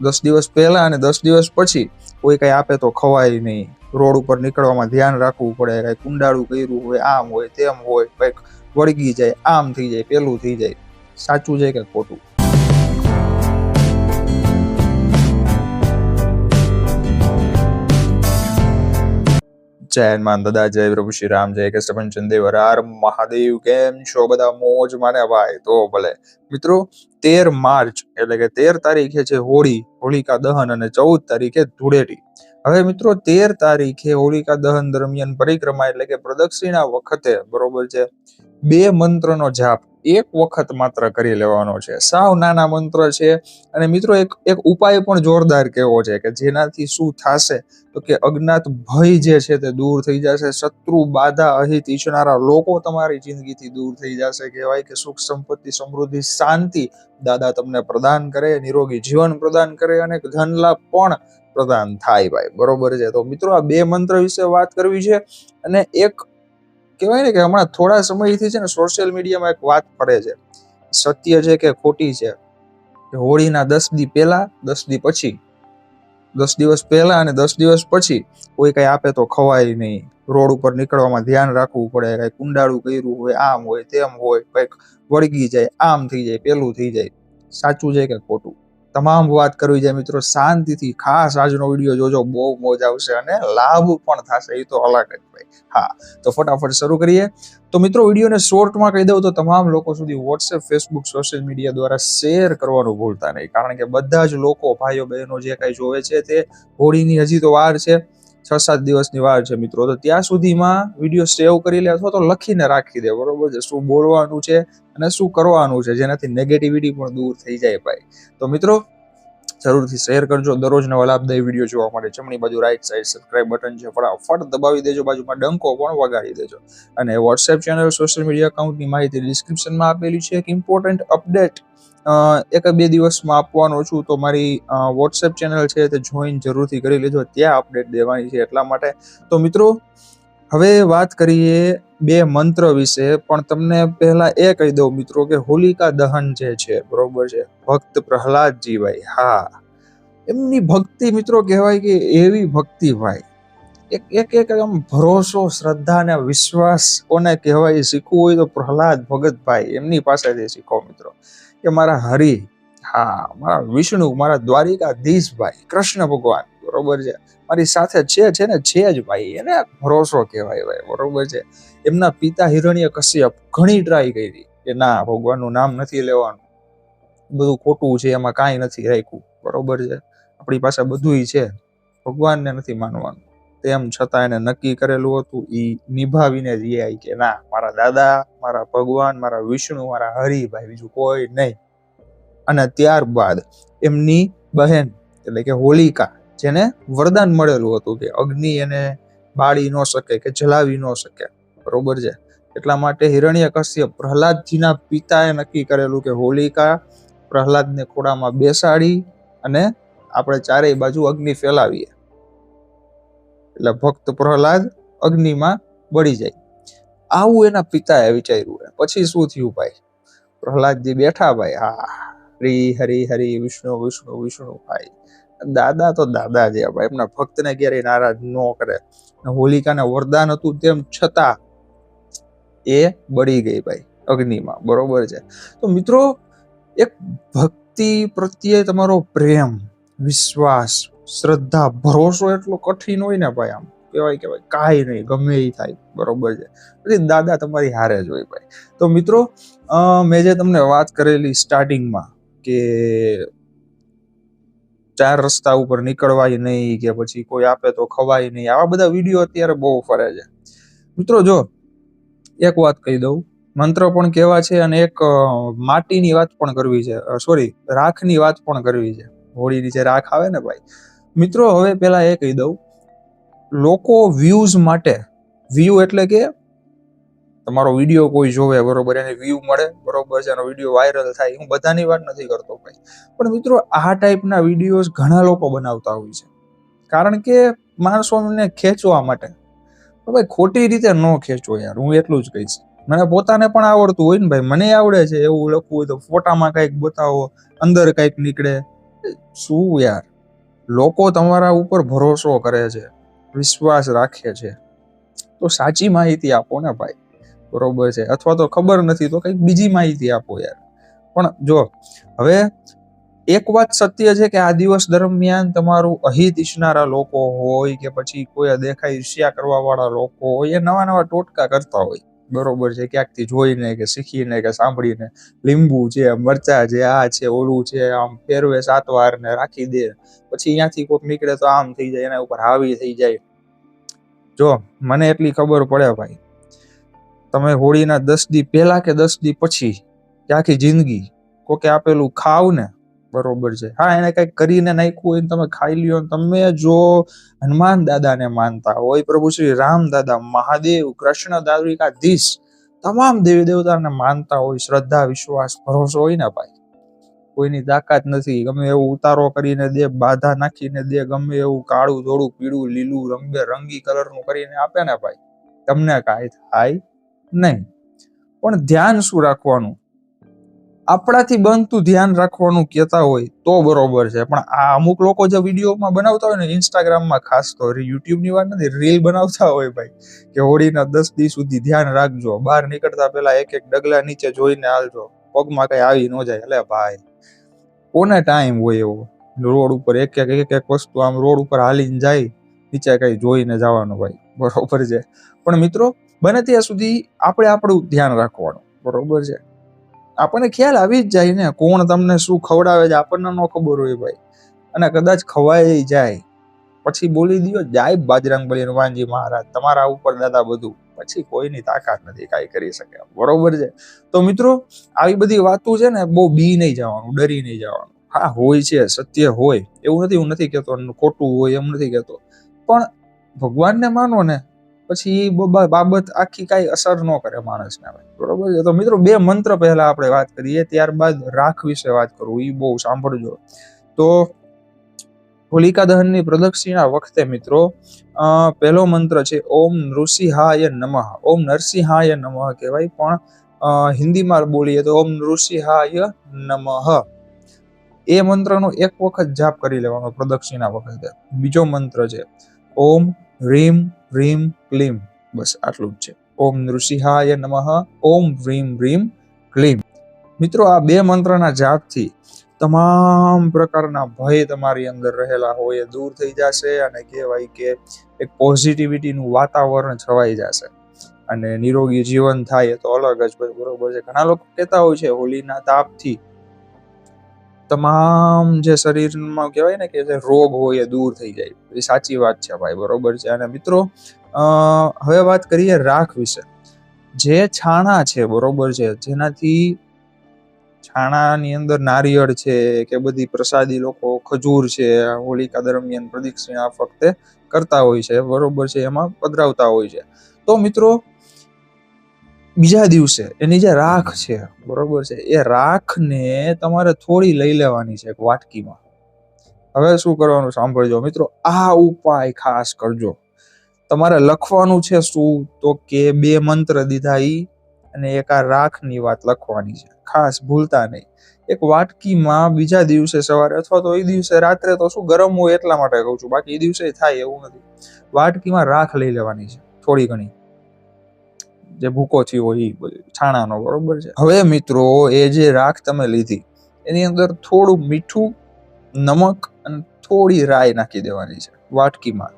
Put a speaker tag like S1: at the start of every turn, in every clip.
S1: દસ દિવસ પહેલા અને દસ દિવસ પછી કોઈ કઈ આપે તો ખવાય નહીં. રોડ ઉપર નીકળવામાં ધ્યાન રાખવું પડે, કઈ કુંડાળું કર્યું હોય, આમ હોય, તેમ હોય, કંઈક વળગી જાય, આમ થઈ જાય, પેલું થઈ જાય. સાચું છે કે ખોટું? જય હનુમાન, દાદા જય પ્રભુ શ્રી રામ, જય કૃષ્ણ ચંદેવ, હર મહાદેવ, કેમ છો બધા? મોજ માને ભાઈ, તો ભલે. મિત્રો, તેર માર્ચ એટલે કે તેર તારીખે છે હોળી હોળિકા દહન અને ચૌદ તારીખે ધૂળેટી. હવે મિત્રો, તેર તારીખે હોલિકા દહન દરમિયાન પરિક્રમા એટલે કે પ્રદક્ષિણા વખતે, બરોબર છે, બે મંત્રનો જાપ એક વખત માત્ર કરી લેવાનો છે. સાવ નાના મંત્ર છે અને મિત્રો, એક એક ઉપાય પણ જોરદાર કેવો છે કે જેનાથી શું થશે? તો કે અજ્ઞાત ભય જે છે તે દૂર થઈ જશે, શત્રુ બાધા અહિત ઈચ્છનારા લોકો તમારી જિંદગીથી દૂર થઈ જશે. કહેવાય કે સુખ સંપત્તિ, સમૃદ્ધિ, શાંતિ દાદા તમને પ્રદાન કરે, નિરોગી જીવન પ્રદાન કરે અને ધન લાભ પણ પ્રદાન થાય ભાઈ. બરોબર છે? તો મિત્રો આ બે મંત્ર વિશે વાત કરવી છે અને એક કહેવાય ને કે હમણાં થોડા સમયથી છે ને સોશિયલ મીડિયામાં એક વાત ફરે છે. સત્ય છે કે ખોટી છે? હોળીના દસ દી પહેલા, દસ દી પછી? દસ દિવસ પહેલા અને દસ દિવસ પછી કોઈ કઈ આપે તો ખવાય નહીં. રોડ ઉપર નીકળવામાં ધ્યાન રાખવું પડે. કઈ કુંડાળું કર્યું હોય, આમ હોય, તેમ હોય, કંઈક વળગી જાય, આમ થઈ જાય, પેલું થઈ જાય. સાચું છે કે ખોટું? તમામ વાત કરવી છે મિત્રો. શાંતિથી ખાસ આજનો વીડિયો જોજો. બહુ મોજ આવશે અને લાભ પણ થશે. એ તો અલગ જ ભાઈ. હા, તો ફટાફટ શરૂ કરીએ. તો મિત્રો, વિડીયોને શોર્ટમાં કહી દઉં તો તમામ લોકો સુધી વોટ્સએપ ફેસબુક સોશિયલ મીડિયા દ્વારા શેર કરવાનું ભૂલતા નહીં. કારણ કે બધા જ લોકો, ભાઈઓ, બહેનો જે કાંઈ જોવે છે તે હોળીની હજી તો વાર છે. છ સાત દિવસની વાર છે મિત્રો. તો ત્યાં સુધીમાં વીડિયો સેવ કરી લે અથવા તો લખીને રાખી દે, બરોબર છે? શું બોલવાનું છે અને શું કરવાનું છે? જેનાથી નેગેટિવિટી પણ દૂર થઈ જાય ભાઈ. તો મિત્રો, જરૂરથી શેર કરજો. દરરોજ નવા લાભદાયી વીડિયો જોવા માટે જમણી બાજુ રાઈટ સાઈડ સબસ્ક્રાઇબ બટન છે. ફટાફટ દબાવી દેજો. બાજુમાં ડંકો પણ વગાડી દેજો. અને વોટ્સએપ ચેનલ સોશિયલ મીડિયા એકાઉન્ટની માહિતી ડિસ્ક્રિપ્શનમાં આપેલી છે એક ઇમ્પોર્ટન્ટ અપડેટ એક બે દિવસમાં આપવાનો છું. તો મારી વોટ્સએપ ચેનલ છે તે જોઈન જરૂરથી કરી લેજો. ત્યાં અપડેટ દેવાની છે એટલા માટે. તો મિત્રો, હવે વાત કરીએ બે મંત્ર વિશે. પણ તમને પહેલા એ કહી દઉં મિત્રો કે હોલિકા દહન જે છે, બરોબર છે? ભક્ત પ્રહલાદજી ભાઈ હા. એમની ભક્તિ મિત્રો કહેવાય કે એવી ભક્તિ ભાઈ. એક એક એક આમ ભરોસો, શ્રદ્ધા અને વિશ્વાસ કોને કહેવાય શીખવું હોય તો પ્રહલાદ ભગતભાઈ એમની પાસેથી શીખો મિત્રો. કે મારા હરિ, હા, મારા વિષ્ણુ, મારા દ્વારિકાધીશભાઈ, કૃષ્ણ ભગવાન, બરોબર છે? મારી સાથે છે છે ને, છે જ ભાઈ, એને ભરોસો કહેવાય ભાઈ, બરોબર છે? એમના પિતા હિરણ્ય કશ્યપ ઘણી ટ્રાય કરી કે ના, ભગવાનનું નામ નથી લેવાનું. બધું ખોટું છે, એમાં કાંઈ નથી રાખ્યું, બરોબર છે? આપણી પાસે બધુંય છે, ભગવાનને નથી માનવાનું. તેમ છતાં એને નક્કી કરેલું હતું એ નિભાવીને રહ્યા કે, ના, મારા દાદા, મારા ભગવાન, મારા વિષ્ણુ, મારા હરિભાઈ, બીજું કોઈ નહીં. અને ત્યારબાદ એમની બહેન, એટલે કે હોલિકા, જેને વરદાન મળેલું હતું કે અગ્નિ એને બાળી ન શકે કે જલાવી ન શકે, બરોબર છે? એટલા માટે હિરણ્ય કશ્યપ પ્રહલાદજીના પિતાએ નક્કી કરેલું કે હોલિકા પ્રહલાદને ખોડામાં બેસાડી અને આપણે ચારેય બાજુ અગ્નિ ફેલાવીએ. એટલે ભક્ત પ્રહલાદ અગ્નિમાં બળી જાય. આવું એના પિતાએ વિચાર્યું પછી શું થયું ભાઈ? પ્રહલાદજી બેઠા ભાઈ, હા, હરી હરી હરી, વિષ્ણુ વિષ્ણુ વિષ્ણુ ભાઈ. દાદા તો દાદા છે ભાઈ, એમના ભક્તને ક્યારેય નારાજ ન કરે. હોલિકાને વરદાન હતું તેમ છતાં એ બળી ગઈ ભાઈ, અગ્નિમાં. બરોબર છે? તો મિત્રો, એક ભક્તિ પ્રત્યે તમારો પ્રેમ, વિશ્વાસ શ્રદ્ધા, ભરોસો એટલો કઠિન હોય ને ભાઈ આમ, કહેવાય કે ભાઈ કાંઈ નહીં, ગમે એ થાય, બરોબર છે. પછી દાદા તમારી હારે જ હોય ભાઈ. તો મિત્રો મેં જે તમને વાત કરેલી સ્ટાર્ટિંગમાં કે ચાર રસ્તા ઉપર નીકળવાય નહીં કે પછી કોઈ આપે તો ખવાય નહીં, આવા બધા વીડિયો અત્યારે બહુ ફરે છે. મિત્રો, જો, એક વાત કહી દઉં. મંત્ર પણ કેવા છે અને એક માટીની વાત પણ કરવી છે. સોરી રાખની વાત પણ કરવી છે. હોળીની જે રાખ આવે ને ભાઈ મિત્રો, હવે પેલા એ કહી દઉં. લોકો વ્યૂઝ માટે વ્યૂ એટલે કે તમારો વીડિયો કોઈ જોવે, બરોબર, એને વ્યૂ મળે, બરોબર છે, એનો વીડિયો વાયરલ થાય, હું બધાની વાત નથી કરતો ભાઈ. પણ મિત્રો, આ ટાઈપના વિડીયોઝ ઘણા લોકો બનાવતા હોય છે. કારણ કે માણસોને ખેંચવા માટે. ભાઈ, ખોટી રીતે ન ખેંચો યાર, હું એટલું જ કહીશ. મને પોતાને પણ આવડતું હોય ને ભાઈ, મને આવડે છે એવું લખવું હોય તો ફોટામાં કંઈક બતાવો, અંદર કંઈક નીકળે. શું યાર? લોકો તમારા ઉપર ભરોસો કરે છે, વિશ્વાસ રાખે છે. તો સાચી માહિતી આપો ને ભાઈ, બરોબર છે. અથવા તો ખબર નથી તો કંઈક બીજી માહિતી આપો યાર. પણ જો, હવે એક વાત સત્ય છે કે આ દિવસ દરમિયાન તમારું અહિત ઈચ્છનારા લોકો હોય કે પછી કોઈ દેખાય ઈર્ષ્યા કરવા વાળા લોકો હોય, એ નવા નવા ટોટકા કરતા હોય. બરોબર છે, ક્યાંકથી જોઈને કે શીખીને કે સાંભળીને. લીંબુ છે, મરચા છે, આ છે, ઓલું છે, આમ ફેરવે સાત વાર ને રાખી દે. પછી અહીંયાથી કોઈક નીકળે તો આમ થઈ જાય, એના ઉપર હાવી થઈ જાય. જો, મને એટલી ખબર પડે ભાઈ. તમે હોળીના દસ દી પહેલા કે દસ દી પછી કે આખી જિંદગી? કોકે આપેલું ખાવ ને બરોબર છે. હા, એને કઈ કરીને નાખ્યું હોય તમે ખાઈ લ્યો તમે જો હનુમાન દાદાને માનતા હોય, પ્રભુ શ્રી રામ દાદા, મહાદેવ, કૃષ્ણ દાદિકાધીશ તમામ દેવી દેવતાને માનતા હોય, શ્રદ્ધા, વિશ્વાસ, ભરોસો હોય ને ભાઈ. કોઈની તાકાત નથી, ગમે એવું ઉતારો કરીને દે, બાધા નાખીને દે, ગમે એવું કાળું, ધોળું, પીળું, લીલું, રંગે, રંગી કલરનું કરીને આપે ને ભાઈ. તમને કાંઈ થાય નહીં. પણ ધ્યાન શું રાખવાનું? આપણાથી બનતું ધ્યાન રાખવાનું કહેતા હોય તો બરોબર છે. પણ આ અમુક લોકો જે વિડીયોમાં બનાવતા હોય ને ઇન્સ્ટાગ્રામમાં ખાસ તો યુટ્યુબની વાત નથી રીલ બનાવતા હોય ભાઈ, કે હોળીના દસ દિવસ સુધી ધ્યાન રાખજો. બહાર નીકળતા પહેલા એક એક ડગલા નીચે જોઈને હાલજો. પગમાં કઈ આવી ન જાય. એટલે ભાઈ, કોને ટાઈમ હોય એવો? રોડ ઉપર એક એક એક એક વસ્તુ આમ રોડ ઉપર હાલીને જાય, નીચે કઈ જોઈને જવાનું ભાઈ બરોબર છે. પણ મિત્રો, બને ત્યાં સુધી આપણે આપણું ધ્યાન રાખવાનું. બરોબર છે. આપણને ખ્યાલ આવી જ જાય ને, કોણ તમને શું ખવડાવે છે, આપણને ન ખબર હોય ભાઈ. અને કદાચ ખવાઈ જાય. પછી બોલી દો જાય બાજરાંગ બલી હનુમાનજી મહારાજ, તમારા ઉપર દાદા બધું. પછી કોઈની તાકાત નથી, કાંઈ કરી શકે. બરોબર છે? તો મિત્રો, આવી બધી વાતો છે ને, બહુ બી નહીં જવાનું, ડરી નહીં જવાનું. હા, હોય છે, સત્ય હોય. એવું નથી, હું નથી કહેતો, ખોટું હોય એમ નથી કહેતો. પણ ભગવાનને માનો ને પછી એ બાબત આખી કાંઈ અસર ન કરે માણસને બરોબર છે? તો મિત્રો બે મંત્ર પહેલા આપણે વાત કરીએ, ત્યારબાદ રાખ વિશે વાત કરું એ બહુ સાંભળજો. તો હોલિકા દહનની પ્રદક્ષિણા વખતે મિત્રો પહેલો મંત્ર છે, ઓમ નૃસિંહાય નમઃ. ઓમ નરસિંહાય નમઃ કહેવાય, પણ હિન્દીમાં બોલીએ તો ઓમ નૃસિંહાય નમઃ. એ મંત્રનો એક વખત જાપ કરી લેવાનો પ્રદક્ષિણા વખતે. બીજો મંત્ર છે, ઓમ રીમ રીમ, ક્લીમ. બસ આટલું જ છે. ઓમ નૃસિંહાય નમઃ, ઓમ રીમ રીમ, ક્લીમ. મિત્રો, આ બે મંત્રના જાપથી તમામ પ્રકારના ભય તમારી અંદર રહેલા હોય, એ દૂર થઈ જશે અને કહેવાય કે એક પોઝિટિવિટીનું વાતાવરણ છવાઈ જશે. અને નિરોગી જીવન થાય તો અલગ જ, બરોબર છે. ઘણા લોકો કહેતા હોય છે, હોલીના તાપથી તમામ જે શરીરમાં કહેવાય ને કે જે રોગ હોય એ દૂર થઈ જાય. એ સાચી વાત છે ભાઈ, બરોબર છે. અને મિત્રો હવે વાત કરીએ રાખ વિશે. જે છાણા છે, બરોબર છે, જેનાથી છાણાની અંદર નારિયેળ છે કે બધી પ્રસાદી લોકો ખજૂર છે, હોલિકા દરમિયાન પ્રદક્ષિણા ફક્ત કરતા હોય છે, બરોબર છે, એમાં પધરાવતા હોય છે. તો મિત્રો બીજા દિવસે, એની જે રાખ છે, બરોબર છે, એ રાખને તમારે થોડી લઈ લેવાની છે એક વાટકીમાં. હવે શું કરવાનું સાંભળજો મિત્રો, આ ઉપાય ખાસ કરજો. તમારે લખવાનું છે શું? તો કે બે મંત્ર દીધા ઈ, અને એક આ રાખની વાત લખવાની છે. ખાસ ભૂલતા નહીં. એક વાટકીમાં બીજા દિવસે સવારે, અથવા તો એ દિવસે રાત્રે તો શું ગરમ હોય એટલા માટે કહું છું, બાકી એ દિવસે થાય એવું નથી. વાટકીમાં રાખ લઈ લેવાની છે, થોડી ઘણી. જે ભૂકો થયો એ છાણાનો, બરોબર છે? હવે મિત્રો, એ જે રાખ તમે લીધી, એની અંદર થોડું મીઠું, નમક અને થોડી રાઈ નાખી દેવાની છે, વાટકીમાં.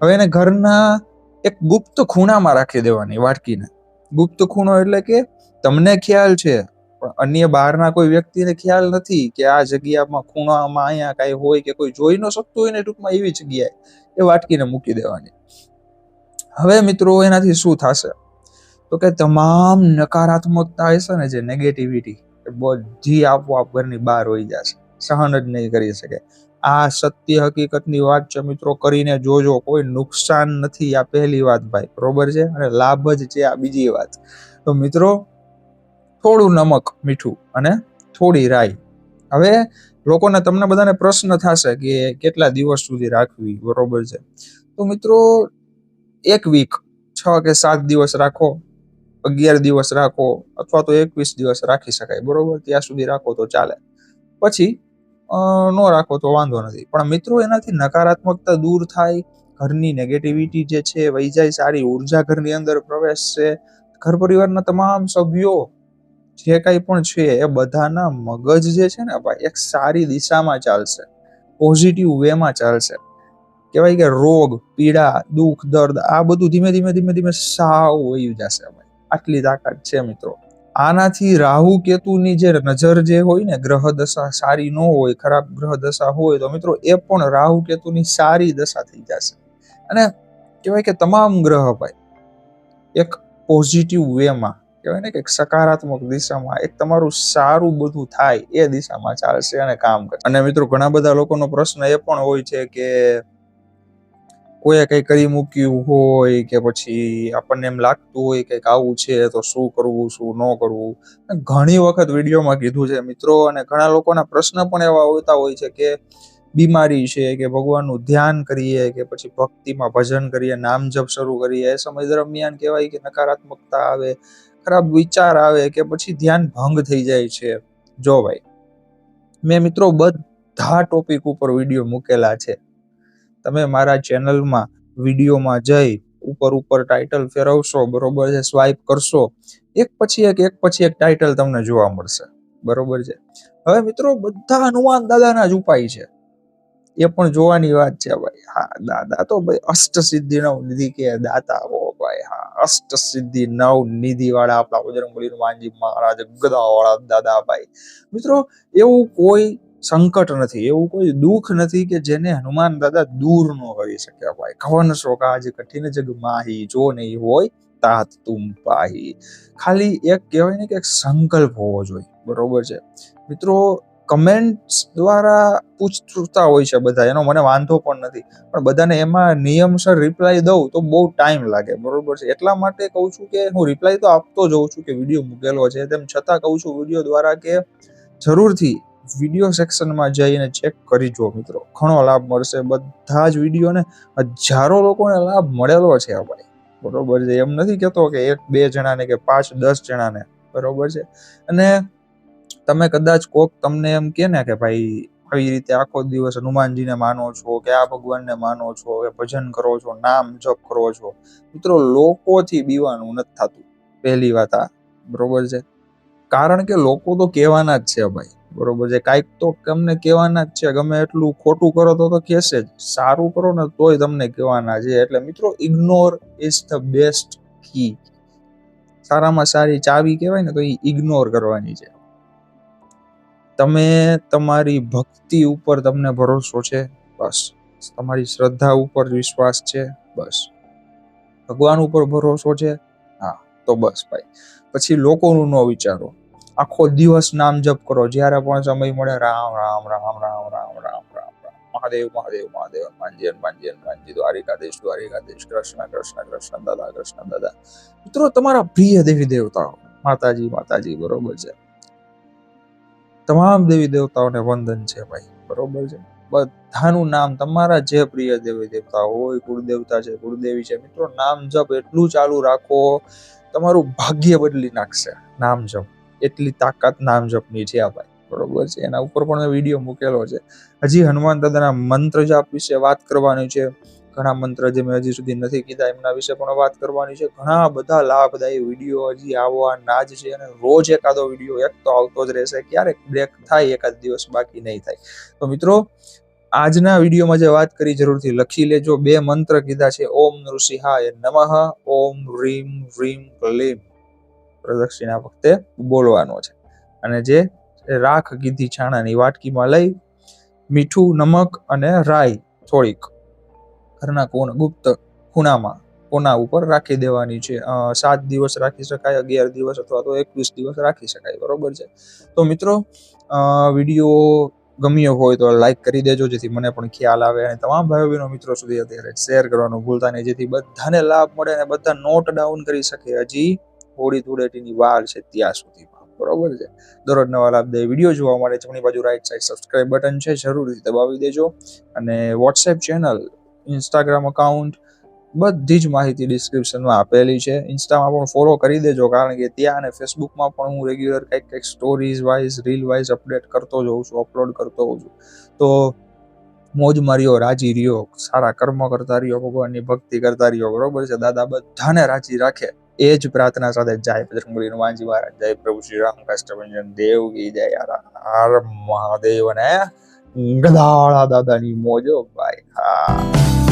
S1: હવે એને ઘરના એક ગુપ્ત ખૂણામાં રાખી દેવાની, વાટકીને. ગુપ્ત ખૂણો એટલે કે તમને ખ્યાલ છે, પણ અન્ય બહારના કોઈ વ્યક્તિને ખ્યાલ નથી કે આ જગ્યામાં, ખૂણામાં અહીંયા કાંઈ હોય કે કોઈ જોઈ ન શકતું હોય ને ટૂંકમાં એવી જગ્યાએ, એ વાટકીને મૂકી દેવાની. હવે મિત્રો, એનાથી શું થશે? તો કે તમામ નકારાત્મકતા હશે ને જે નેગેટિવિટી બધી આપોઆપ ઘરની બહાર હોઈ જશે સહન જ નહીં કરી શકે. આ સત્ય હકીકતની વાત છે મિત્રો, કરીને જોજો, કોઈ નુકસાન નથી આ પહેલી વાત ભાઈ, બરોબર છે? અને લાભ જ છે આ બીજી વાત. તો મિત્રો, થોડું નમક મીઠું અને થોડી રાઈ. હવે લોકોને તમને બધાને પ્રશ્ન થશે કે કેટલા દિવસ સુધી રાખવી, બરોબર છે? તો મિત્રો, એક વીક છ કે સાત દિવસ રાખો. અગિયાર દિવસ રાખો અથવા તો એકવીસ દિવસ રાખી શકાય, બરોબર? ત્યાં સુધી રાખો તો ચાલે. પછી ન રાખો તો વાંધો નથી. પણ મિત્રો, એનાથી નકારાત્મકતા દૂર થાય, ઘરની નેગેટિવિટી જે છે વહી જાય સારી, ઊર્જા ઘરની અંદર પ્રવેશશે ઘર પરિવારના તમામ સભ્યો જે કાંઈ પણ છે, એ બધાના મગજ જે છે ને ભાઈ, એક સારી દિશામાં ચાલશે. પોઝિટિવ વેમાં ચાલશે. કહેવાય કે રોગ, પીડા, દુઃખ, દર્દ, આ બધું ધીમે ધીમે ધીમે ધીમે સાવ વયું જશે ભાઈ. આટલી તાકાત છે મિત્રો. આનાથી રાહુ કેતુની જે નજર જે હોય ને, ગ્રહ દશા સારી ન હોય, ખરાબ ગ્રહ દશા હોય, તો મિત્રો એ પણ રાહુ કેતુની સારી દશા થઈ જશે. અને કહેવાય કે તમામ ગ્રહ ભાઈ એક પોઝિટિવ વેમાં કહેવાય ને કે સકારાત્મક દિશામાં, એક તમારું સારું બધું થાય એ દિશામાં ચાલશે અને કામ કરે અને મિત્રો ઘણા બધા લોકોનો પ્રશ્ન એ પણ હોય છે કે કોઈએ કંઈ કરી મૂક્યું હોય કે પછી આપણને એમ લાગતું હોય કે આવું છે, તો શું કરવું, શું ન કરવું? ઘણી વખત વિડીયોમાં કીધું છે, મિત્રો, અને ઘણા લોકોના પ્રશ્ન પણ એવા હોતા હોય છે કે બીમારી છે, કે ભગવાનનું ધ્યાન કરીએ, કે પછી ભક્તિમાં ભજન કરીએ, નામ જપ શરૂ કરીએ, એ સમય દરમિયાન કહેવાય કે નકારાત્મકતા આવે, ખરાબ વિચાર આવે, કે પછી ધ્યાન ભંગ થઈ જાય છે. જો ભાઈ, મેં મિત્રો બધા ટોપિક ઉપર વીડિયો મૂકેલા છે. તમે મારા ચેનલમાં વિડીયોમાં જઈ ઉપર ઉપર ટાઇટલ ફેરવશો, બરોબર છે? સ્વાઇપ કરશો. એક પછી એક એક પછી એક ટાઇટલ તમને જોવા મળશે. બરોબર છે? હવે મિત્રો, બધા હનુમાન દાદાના જ ઉપાય છે. એ પણ જોવાની વાત છે ભાઈ. હા, દાદા તો ભાઈ અષ્ટ સિદ્ધિ નવ નિધિ કે દાતા ઓ ભાઈ. હા, અષ્ટ સિદ્ધિ નવ નિધિ વાળા આપણા બજરંગબલી હનુમાનજી મહારાજ ગદા વાળા દાદા ભાઈ. મિત્રો, એવું કોઈ સંકટ નથી, એવું કોઈ દુઃખ નથી કે જેને હનુમાન દાદા દૂર ન કરી શકે ભાઈ કવન શો કાજ કઠિન જગ માહી, જો નહીં હોય તાત તુમ પાહી. ખાલી એક કહેવાય ને કે એક સંકલ્પ હોવો જોઈએ, બરોબર છે? મિત્રો કમેન્ટ્સ દ્વારા પૂછતા હોય છે બધા, એનો મને વાંધો પણ નથી. પણ બધાને એમાં નિયમસર રિપ્લાય દઉં તો બહુ ટાઈમ લાગે, બરોબર છે? એટલા માટે કહું છું કે હું રિપ્લાય તો આપતો જઉં છું કે વીડિયો મૂકેલો છે. તેમ છતાં કહું છું વીડિયો દ્વારા કે જરૂરથી વીડિયો સેક્શનમાં જઈને ચેક કરી જુઓ મિત્રો. ઘણો લાભ મળશે. બધા જ વિડીયોને હજારો લોકોને લાભ મળેલો છે ભાઈ. બરોબર છે? એમ નથી કહેતો કે એક, બે જણાને કે પાંચ, દસ જણાને. બરોબર છે? અને તમે કદાચ કોક તમને એમ કે ને કે ભાઈ, આવી રીતે આખો દિવસ હનુમાનજીને માનો છો કે આ ભગવાનને માનો છો, કે ભજન કરો છો, નામ જપ કરો છો. મિત્રો, લોકોથી બીવાનું નથી થતું. પહેલી વાત આ. બરોબર છે? કારણ કે લોકો તો કહેવાના જ છે ભાઈ. બરોબર છે. કાંઈક તો તમને કહેવાના જ છે. ગમે એટલું ખોટું કરો તો તો કહેશે જ. સારું કરો ને તોય તમને કહેવાના છે. એટલે મિત્રો ઇગ્નોર ઇઝ ધ બેસ્ટ કી સારામાં સારી ચાવી કહેવાય ને તો એ ઇગ્નોર કરવાની છે. તમે તમારી ભક્તિ ઉપર તમને ભરોસો છે. બસ. તમારી શ્રદ્ધા ઉપર વિશ્વાસ છે. બસ. ભગવાન ઉપર ભરોસો છે? હા. તો બસ ભાઈ. પછી લોકોનું ન વિચારો. આખો દિવસ નામ જપ કરો. જ્યારે પણ સમય મળે, રામ રામ રામ રામ રામ રામ મહાદેવ મહાદેવ મહાદેવ હનુમાનજી હનુમાનજી હનુમાનજી દ્વારિકાધીશ દ્વારિકાધીશ, કૃષ્ણ કૃષ્ણ કૃષ્ણ, દાદા કૃષ્ણ, દાદા. મિત્રો, તમારા પ્રિય દેવી દેવતાઓ, માતાજી માતાજી, બરોબર છે? તમામ દેવી દેવતાઓને વંદન છે ભાઈ, બરોબર છે? બધાનું નામ તમારા જે પ્રિય દેવી દેવતા હોય, કુળદેવતા છે, કુળદેવી છે, મિત્રો, નામ જપ એટલું ચાલુ રાખો, તમારું ભાગ્ય બદલી નાખશે. નામ જપ. એટલી તાકાત નામ જપની છે આ ભાઈ. બરોબર છે? એના ઉપર પણ વીડિયો મૂકેલો છે. હજી હનુમાન દાદાના મંત્ર જાપ વિશે વાત કરવાની છે. ઘણા મંત્ર જે મેં હજી સુધી નથી કીધા, એમના વિશે પણ વાત કરવાની છે. ઘણા બધા લાભદાયી વીડિયો હજી આવવાના જ છે અને રોજ એકાદો વીડિયો એક તો આવતો જ રહેશે. ક્યારેક બ્રેક થાય, એકાદ દિવસ બાકી નહીં થાય. તો મિત્રો, આજના વિડીયોમાં જે વાત કરી જરૂરથી લખી લેજો. બે મંત્ર કીધા છે. ઓમ નૃસિંહાય નમઃ, ઓમ રીમ રીમ ક્લીમ. પ્રદક્ષિણા વખતે બોલવાનો છે. અને જે રાખ કીધી છાણાની વાટકીમાં લઈ મીઠું, નમક અને રાઈ થોડીક ઘરના કોણ ગુપ્ત ખૂણામાં કોના ઉપર રાખી દેવાની છે. સાત દિવસ રાખી શકાય, અગિયાર દિવસ અથવા તો એકવીસ દિવસ રાખી શકાય. બરોબર છે? તો મિત્રો વીડિયો ગમ્યો હોય તો લાઈક કરી દેજો, જેથી મને પણ ખ્યાલ આવે. અને તમામ ભાઈઓ બહેનો મિત્રો સુધી અત્યારે શેર કરવાનું ભૂલતા નહીં. જેથી બધાને લાભ મળે અને બધા નોટ ડાઉન કરી શકે. હજી હોળી ધૂળેટીની વાર છે ત્યાં સુધીમાં. બરોબર છે? દરરોજ નવા લાભદાયી વીડિયો જોવા માટે જમણી બાજુ રાઈટ સાઈડ સબસ્ક્રાઇબ બટન છે, જરૂરથી દબાવી દેજો. અને વોટ્સએપ ચેનલ ઇન્સ્ટાગ્રામ અકાઉન્ટ બધી જ માહિતી ડિસ્ક્રિપ્શનમાં આપેલી છે. ઇન્સ્ટામાં પણ ફોલો કરી દેજો, કારણ કે ત્યાં અને ફેસબુકમાં પણ હું રેગ્યુલર કંઈક કંઈક stories wise reel wise update કરતો જ હોઉં છું અપલોડ કરતો હોઉં છું. તો મોજ માર્યો, રાજી રહ્યો, સારા કર્મ કરતા રહ્યો, ભગવાનની ભક્તિ કરતા રહ્યો, બરોબર છે? દાદા બધાને રાજી રાખે. એ જ પ્રાર્થના સાથે જય બજરંગબલી હનુમાનજી મહારાજ, જય પ્રભુ શ્રી રામ, કષ્ટભંજન દેવ કી જય હર મહાદેવ અને ગધાળા દાદાની મોજો, ભાઈ હા.